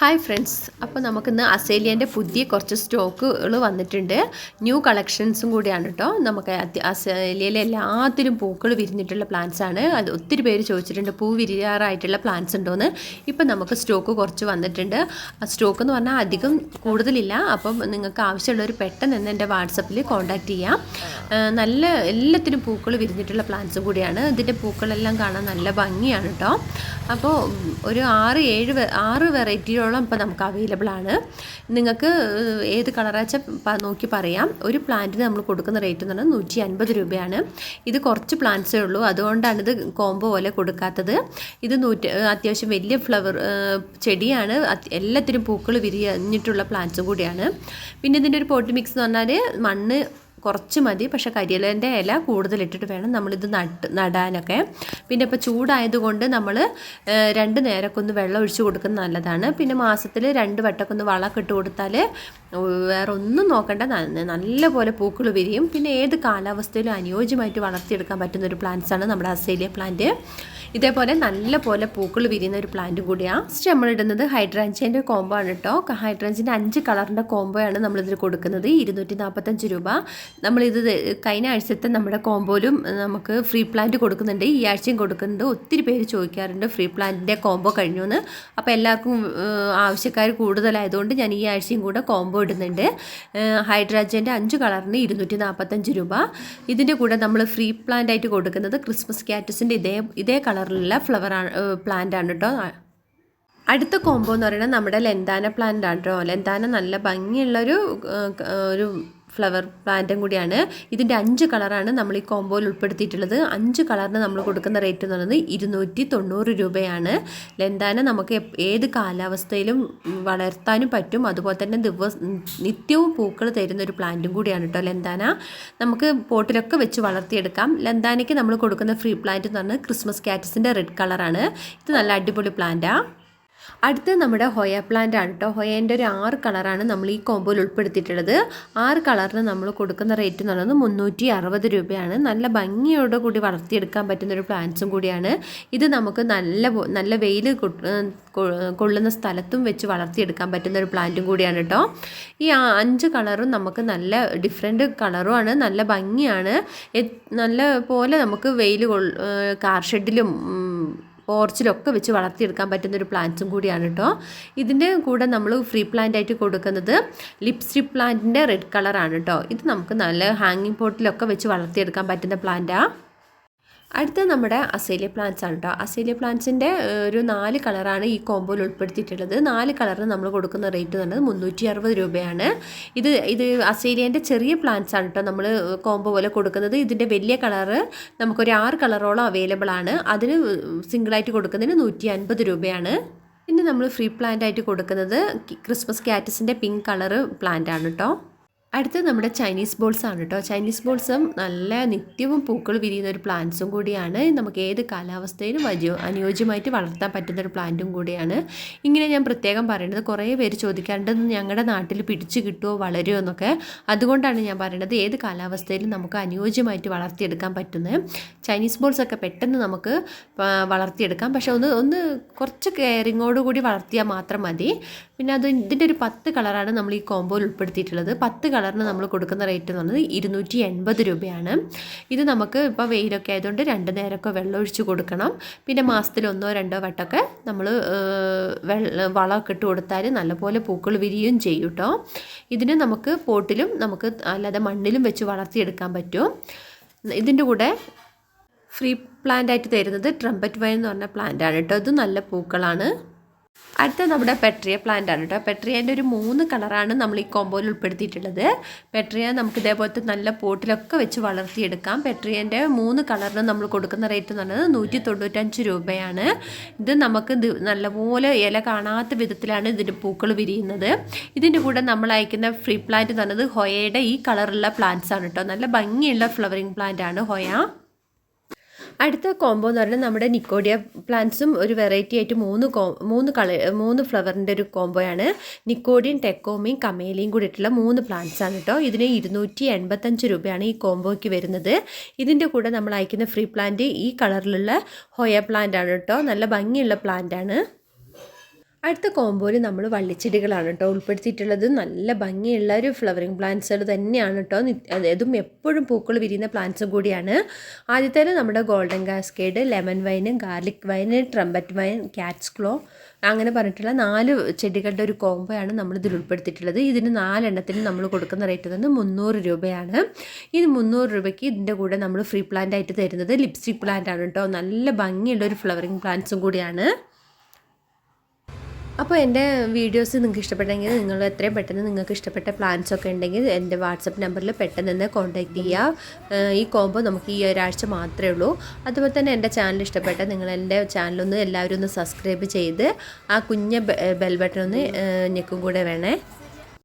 Hi friends അപ്പോൾ നമുക്കിന്ന് അസേലിയന്റെ പുതിയ കുറച്ച് സ്റ്റോക്കുകൾ വന്നിട്ടുണ്ട്. ന്യൂ കളക്ഷൻസും കൂടിയാണ് കേട്ടോ നമുക്ക് അസേലിയയിലെ എല്ലാത്തിലും പൂക്കൾ വിരിഞ്ഞിട്ടുള്ള പ്ലാന്റ്സ് ആണ്. അത് ഒത്തിരി പേര് ചോദിച്ചിട്ടുണ്ട് പൂ വിരിയാറായിട്ടുള്ള പ്ലാന്റ്സ് ഉണ്ടോയെന്ന് ഇപ്പം നമുക്ക് സ്റ്റോക്ക് കുറച്ച് വന്നിട്ടുണ്ട്. സ്റ്റോക്ക് എന്ന് പറഞ്ഞാൽ അധികം കൂടുതലില്ല. അപ്പം നിങ്ങൾക്ക് ആവശ്യമുള്ളവർ പെട്ടെന്ന് തന്നെ എന്റെ വാട്സപ്പിൽ കോൺടാക്റ്റ് ചെയ്യാം. നല്ല എല്ലാത്തിനും പൂക്കൾ വിരിഞ്ഞിട്ടുള്ള പ്ലാന്റ്സും കൂടിയാണ്. ഇതിന്റെ പൂക്കളെല്ലാം കാണാൻ നല്ല ഭംഗിയാണ് കേട്ടോ അപ്പോൾ ഒരു ആറ് ഏഴ് ആറ് വെറൈറ്റിയോളം ഇപ്പോൾ നമുക്ക് അവൈലബിൾ ആണ്. നിങ്ങൾക്ക് ഏത് കളറാച്ച നോക്കി പറയാം. ഒരു പ്ലാന്റിന് നമ്മൾ കൊടുക്കുന്ന റേറ്റ് എന്ന് പറഞ്ഞാൽ നൂറ്റി അൻപത് രൂപയാണ്. ഇത് കുറച്ച് പ്ലാന്റ്സേ ഉള്ളൂ. അതുകൊണ്ടാണ് ഇത് കോംബോ പോലെ കൊടുക്കാത്തത്. ഇത് നൂറ്റി അത്യാവശ്യം വലിയ ഫ്ലവർ ചെടിയാണ്. എല്ലാത്തിനും പൂക്കൾ വിരിഞ്ഞിട്ടുള്ള പ്ലാന്റ്സും കൂടിയാണ്. പിന്നെ ഇതിന്റെ ഒരു പോട്ടി മിക്സ് എന്ന് പറഞ്ഞാൽ മണ്ണ് കുറച്ച് മതി. പക്ഷേ കരിയിലേന്റെ ഇല കൂടുതലിട്ടിട്ട് വേണം നമ്മളിത് നട്ട് നടാനൊക്കെ. പിന്നെ ഇപ്പോൾ ചൂടായതുകൊണ്ട് നമ്മൾ രണ്ട് നേരമൊക്കെ ഒന്ന് വെള്ളം ഒഴിച്ച് കൊടുക്കുന്നത് നല്ലതാണ്. പിന്നെ മാസത്തിൽ രണ്ട് വട്ടമൊക്കെ ഒന്ന് വളമൊക്കെ ഇട്ട് കൊടുത്താൽ വേറെ ഒന്നും നോക്കണ്ട. നല്ലപോലെ നല്ല പോലെ പൂക്കൾ വിരിയും. പിന്നെ ഏത് കാലാവസ്ഥയിലും അനുയോജ്യമായിട്ട് വളർത്തിയെടുക്കാൻ പറ്റുന്ന ഒരു പ്ലാന്റ്സാണ് നമ്മുടെ അസേലിയ പ്ലാന്റ്. ഇതേപോലെ നല്ല പോലെ പൂക്കൾ വിരിയുന്ന ഒരു പ്ലാന്റ് കൂടിയാണ് ഫസ്റ്റ് നമ്മളിടുന്നത് ഹൈഡ്രാഞ്ചിന്റെ കോംബോ ആണ് കേട്ടോ. ഹൈഡ്രാഞ്ചിന്റെ അഞ്ച് കളറിന്റെ കോംബോയാണ് നമ്മളിതിൽ കൊടുക്കുന്നത്. ഇരുന്നൂറ്റി നാൽപ്പത്തഞ്ച് രൂപ. നമ്മളിത് കഴിഞ്ഞ ആഴ്ചത്തെ നമ്മുടെ കോംബോയിലും നമുക്ക് ഫ്രീ പ്ലാന്റ് കൊടുക്കുന്നുണ്ട്. ഈ ആഴ്ചയും കൊടുക്കുന്നുണ്ട്. ഒത്തിരി പേര് ചോദിക്കാറുണ്ട് ഫ്രീ പ്ലാന്റിന്റെ കോംബോ കഴിഞ്ഞു എന്ന് അപ്പോൾ എല്ലാവർക്കും ആവശ്യക്കാർ കൂടുതലായതുകൊണ്ട് ഞാൻ ഈ ആഴ്ചയും കൂടെ കോംബോ ഇടുന്നുണ്ട്. ഹൈഡ്രാജന്റെ അഞ്ച് കളറിന് ഇരുന്നൂറ്റി നാൽപ്പത്തഞ്ച് രൂപ. ഇതിന്റെ കൂടെ നമ്മൾ ഫ്രീ പ്ലാന്റ് ആയിട്ട് കൊടുക്കുന്നത് ക്രിസ്മസ് കാറ്റസിന്റെ ഇതേ ഇതേ കളറിലുള്ള ഫ്ലവർ പ്ലാന്റ് ആണ് കേട്ടോ അടുത്ത കോംബോ എന്ന് പറയുന്നത് നമ്മുടെ ലെന്താന പ്ലാന്റ് ആണ് കേട്ടോ ലെന്താന നല്ല ഭംഗിയുള്ളൊരു ഒരു ഫ്ലവർ പ്ലാന്റും കൂടിയാണ്. ഇതിന്റെ അഞ്ച് കളറാണ് നമ്മൾ ഈ കോംബോയിൽ ഉൾപ്പെടുത്തിയിട്ടുള്ളത്. അഞ്ച് കളറിന് നമ്മൾ കൊടുക്കുന്ന റേറ്റ് എന്ന് പറയുന്നത് ഇരുന്നൂറ്റി തൊണ്ണൂറ് രൂപയാണ്. ലെന്താന നമുക്ക് ഏത് കാലാവസ്ഥയിലും വളർത്താനും പറ്റും. അതുപോലെ തന്നെ ദിവസ നിത്യവും പൂക്കൾ തരുന്ന ഒരു പ്ലാന്റും കൂടിയാണ് കേട്ടോ ലെന്താന. നമുക്ക് പോട്ടിലൊക്കെ വെച്ച് വളർത്തിയെടുക്കാം. ലെന്താനയ്ക്ക് നമ്മൾ കൊടുക്കുന്ന ഫ്രീ പ്ലാന്റ് എന്ന് പറഞ്ഞാൽ ക്രിസ്മസ് കാറ്റസിന്റെ റെഡ് കളറാണ് ഇത് നല്ല അടിപൊളി പ്ലാന്റാണ് അടുത്ത് നമ്മുടെ ഹൊയ പ്ലാന്റ് ആണ് കേട്ടോ ഹൊയേന്റെ ഒരു ആറ് കളറാണ് നമ്മൾ ഈ കോമ്പോയിൽ ഉൾപ്പെടുത്തിയിട്ടുള്ളത്. ആറ് കളറിന് നമ്മൾ കൊടുക്കുന്ന റേറ്റ് എന്ന് പറയുന്നത് മുന്നൂറ്റി അറുപത് രൂപയാണ്. നല്ല ഭംഗിയോടെ കൂടി വളർത്തിയെടുക്കാൻ പറ്റുന്ന ഒരു പ്ലാന്റ്സും കൂടിയാണ്. ഇത് നമുക്ക് നല്ല നല്ല വെയിൽ കൊള്ളുന്ന സ്ഥലത്തും വെച്ച് വളർത്തിയെടുക്കാൻ പറ്റുന്ന ഒരു പ്ലാന്റും കൂടിയാണ് കേട്ടോ ഈ അഞ്ച് കളറും നമുക്ക് നല്ല ഡിഫറെന്റ് കളറുമാണ് നല്ല ഭംഗിയാണ്. നല്ല പോലെ നമുക്ക് വെയിൽ കൊൾ കാർ ഷെഡിലും പോർച്ചിലൊക്കെ വെച്ച് വളർത്തിയെടുക്കാൻ പറ്റുന്ന ഒരു പ്ലാന്റ്സും കൂടിയാണ് കേട്ടോ. ഇതിന്റെ കൂടെ നമ്മൾ ഫ്രീ പ്ലാന്റ് ആയിട്ട് കൊടുക്കുന്നത് ലിപ്സ്റ്റിക് പ്ലാന്റിന്റെ റെഡ് കളറാണ് കേട്ടോ. ഇത് നമുക്ക് നല്ല ഹാങ്ങിങ് പോട്ടിലൊക്കെ വെച്ച് വളർത്തിയെടുക്കാൻ പറ്റുന്ന പ്ലാന്റാണ് അടുത്ത നമ്മുടെ അസേലിയ പ്ലാന്റ്സ് ആണ് കേട്ടോ അസേലിയ പ്ലാന്റ്സിന്റെ ഒരു നാല് കളറാണ് ഈ കോമ്പോയിൽ ഉൾപ്പെടുത്തിയിട്ടുള്ളത്. നാല് കളറിന് നമ്മൾ കൊടുക്കുന്ന റേറ്റ് എന്ന് പറയുന്നത് മുന്നൂറ്റി അറുപത് രൂപയാണ്. ഇത് ഇത് അസേലിയന്റെ ചെറിയ പ്ലാന്റ്സ് ആണ് കേട്ടോ നമ്മൾ കോംബോ പോലെ കൊടുക്കുന്നത്. ഇതിന്റെ വലിയ കളറ് നമുക്കൊരു ആറ് കളറോളം അവൈലബിൾ ആണ്. അതിന് സിംഗിളായിട്ട് കൊടുക്കുന്നതിന് നൂറ്റി അൻപത് രൂപയാണ്. പിന്നെ നമ്മൾ ഫ്രീ പ്ലാന്റ് ആയിട്ട് കൊടുക്കുന്നത് ക്രിസ്മസ് കാറ്റസിന്റെ പിങ്ക് കളറ് പ്ലാന്റ് ആണ് കേട്ടോ അടുത്തത് നമ്മുടെ ചൈനീസ് ബോൾസ് ആണ് കേട്ടോ ചൈനീസ് ബോൾസും നല്ല നിത്യവും പൂക്കൾ വിരിയുന്ന ഒരു പ്ലാന്റ്സും കൂടിയാണ്. നമുക്ക് ഏത് കാലാവസ്ഥയിലും വജോ അനുയോജ്യമായിട്ട് വളർത്താൻ പറ്റുന്ന ഒരു പ്ലാന്റും കൂടിയാണ്. ഇങ്ങനെ ഞാൻ പ്രത്യേകം പറയുന്നത്. കുറേ പേര് ചോദിക്കാറുണ്ട് ഞങ്ങളുടെ നാട്ടിൽ പിടിച്ചു കിട്ടുമോ വളരുമോ എന്നൊക്കെ. അതുകൊണ്ടാണ് ഞാൻ പറയുന്നത് ഏത് കാലാവസ്ഥയിലും നമുക്ക് അനുയോജ്യമായിട്ട് വളർത്തിയെടുക്കാൻ പറ്റുന്നത് ചൈനീസ് ബോൾസ് ഒക്കെ പെട്ടെന്ന് നമുക്ക് വളർത്തിയെടുക്കാം. പക്ഷേ ഒന്ന് ഒന്ന് കുറച്ച് കെയറിങ്ങോട് കൂടി വളർത്തിയാൽ മാത്രം മതി. പിന്നെ അത് ഇതിന്റെ ഒരു പത്ത് കളറാണ് നമ്മൾ ഈ കോമ്പോയിൽ ഉൾപ്പെടുത്തിയിട്ടുള്ളത്. പത്ത് കളറിന് നമ്മൾ കൊടുക്കുന്ന റേറ്റ് എന്ന് പറയുന്നത് ഇരുന്നൂറ്റി എൺപത് രൂപയാണ്. ഇത് നമുക്ക് ഇപ്പോൾ വെയിലൊക്കെ ആയതുകൊണ്ട് രണ്ട് നേരമൊക്കെ വെള്ളം ഒഴിച്ച് കൊടുക്കണം. പിന്നെ മാസത്തിൽ ഒന്നോ രണ്ടോ വട്ടമൊക്കെ നമ്മൾ വളമൊക്കെ ഇട്ട് കൊടുത്താൽ നല്ലപോലെ പൂക്കൾ വിരിയും ചെയ്യും കേട്ടോ. ഇതിന് നമുക്ക് പോട്ടിലും നമുക്ക് അല്ലാതെ മണ്ണിലും വെച്ച് വളർത്തിയെടുക്കാൻ പറ്റും. ഇതിന്റെ കൂടെ ഫ്രീ പ്ലാന്റ് ആയിട്ട് തരുന്നത് ട്രംപറ്റ് വൈൻ എന്ന് പറഞ്ഞ പ്ലാന്റ് ആണ് കേട്ടോ. ഇത് നല്ല പൂക്കളാണ്. അടുത്ത നമ്മുടെ പെട്രിയ പ്ലാന്റ് ആണ് കേട്ടോ. പെട്രിയേന്റെ ഒരു മൂന്ന് കളറാണ് നമ്മൾ ഈ കോമ്പോയിൽ ഉൾപ്പെടുത്തിയിട്ടുള്ളത്. പെട്രിയ നമുക്ക് ഇതേപോലത്തെ നല്ല പോട്ടിലൊക്കെ വെച്ച് വളർത്തിയെടുക്കാം. പെട്രിയേന്റെ മൂന്ന് കളറിന് നമ്മൾ കൊടുക്കുന്ന റേറ്റ് എന്ന് പറയുന്നത് നൂറ്റി തൊണ്ണൂറ്റഞ്ച് രൂപയാണ്. ഇത് നമുക്ക് നല്ലപോലെ ഇല കാണാത്ത വിധത്തിലാണ് ഇതിന്റെ പൂക്കൾ വിരിയുന്നത്. ഇതിന്റെ കൂടെ നമ്മൾ അയക്കുന്ന ഫ്രീ പ്ലാന്റ് എന്ന് പറയുന്നത് ഹൊയയുടെ ഈ കളറുള്ള പ്ലാന്റ്സ് ആണ് കേട്ടോ. നല്ല ഭംഗിയുള്ള ഫ്ലവറിങ് പ്ലാന്റ് ആണ് ഹൊയ. അടുത്ത കോംബോ എന്ന് പറഞ്ഞാൽ നമ്മുടെ നിക്കോഡിയ പ്ലാന്റ്സും ഒരു വെറൈറ്റി ആയിട്ട് മൂന്ന് മൂന്ന് കളർ മൂന്ന് ഫ്ലവറിന്റെ ഒരു കോംബോയാണ് നിക്കോഡിയൻ ടെക്കോമയും കമേലിയും കൂടിയിട്ടുള്ള മൂന്ന് പ്ലാന്റ്സ് ആണ് കേട്ടോ ഇതിന് ഇരുന്നൂറ്റി എൺപത്തഞ്ച് രൂപയാണ് ഈ കോംബോയ്ക്ക് വരുന്നത്. ഇതിന്റെ കൂടെ നമ്മൾ അയക്കുന്ന ഫ്രീ പ്ലാന്റ് ഈ കളറിലുള്ള ഹൊയ പ്ലാന്റ് ആണ് കേട്ടോ നല്ല ഭംഗിയുള്ള പ്ലാന്റ് ആണ്. അടുത്ത കോമ്പോയിൽ നമ്മൾ വള്ളിച്ചെടികളാണ് കേട്ടോ ഉൾപ്പെടുത്തിയിട്ടുള്ളത് നല്ല ഭംഗിയുള്ള ഒരു ഫ്ലവറിങ് പ്ലാന്റ്സുകൾ തന്നെയാണ് കേട്ടോ അതും എപ്പോഴും പൂക്കൾ വിരിയുന്ന പ്ലാന്റ്സും കൂടിയാണ്. ആദ്യത്തേത് നമ്മുടെ golden cascade lemon vine garlic vine trumpet vine cat's claw അങ്ങനെ പറഞ്ഞിട്ടുള്ള നാല് ചെടികളുടെ ഒരു കോമ്പോയാണ് നമ്മൾ ഇതിൽ ഉൾപ്പെടുത്തിയിട്ടുള്ളത്. ഇതിന് നാലെണ്ണത്തിന് നമ്മൾ കൊടുക്കുന്ന റേറ്റ് തന്നെ മുന്നൂറ് രൂപയാണ്. ഇത് മുന്നൂറ് രൂപയ്ക്ക് ഇതിന്റെ കൂടെ നമ്മൾ ഫ്രീ പ്ലാന്റ് ആയിട്ട് തരുന്നത് ലിപ്സ്റ്റിക് പ്ലാന്റ് ആണ് കേട്ടോ നല്ല ഭംഗിയുള്ള ഒരു ഫ്ലവറിങ് പ്ലാന്റ്സും കൂടിയാണ്. അപ്പോൾ എന്റെ വീഡിയോസ് നിങ്ങൾക്ക് ഇഷ്ടപ്പെട്ടെങ്കിൽ നിങ്ങൾ എത്രയും പെട്ടെന്ന് നിങ്ങൾക്ക് ഇഷ്ടപ്പെട്ട പ്ലാൻസ് ഒക്കെ ഉണ്ടെങ്കിൽ എന്റെ വാട്സപ്പ് നമ്പറിൽ പെട്ടെന്ന് തന്നെ കോൺടാക്ട് ചെയ്യുക ഈ കോംബോ നമുക്ക് ഈ ഒരാഴ്ച മാത്രമേ ഉള്ളൂ. അതുപോലെ തന്നെ എന്റെ ചാനൽ ഇഷ്ടപ്പെട്ട നിങ്ങൾ എന്റെ ചാനലൊന്ന് എല്ലാവരും ഒന്ന് സബ്സ്ക്രൈബ് ചെയ്ത് ആ കുഞ്ഞ ബെൽ ബട്ടൺ ഒന്ന് ഞെക്കും കൂടെ വേണേ.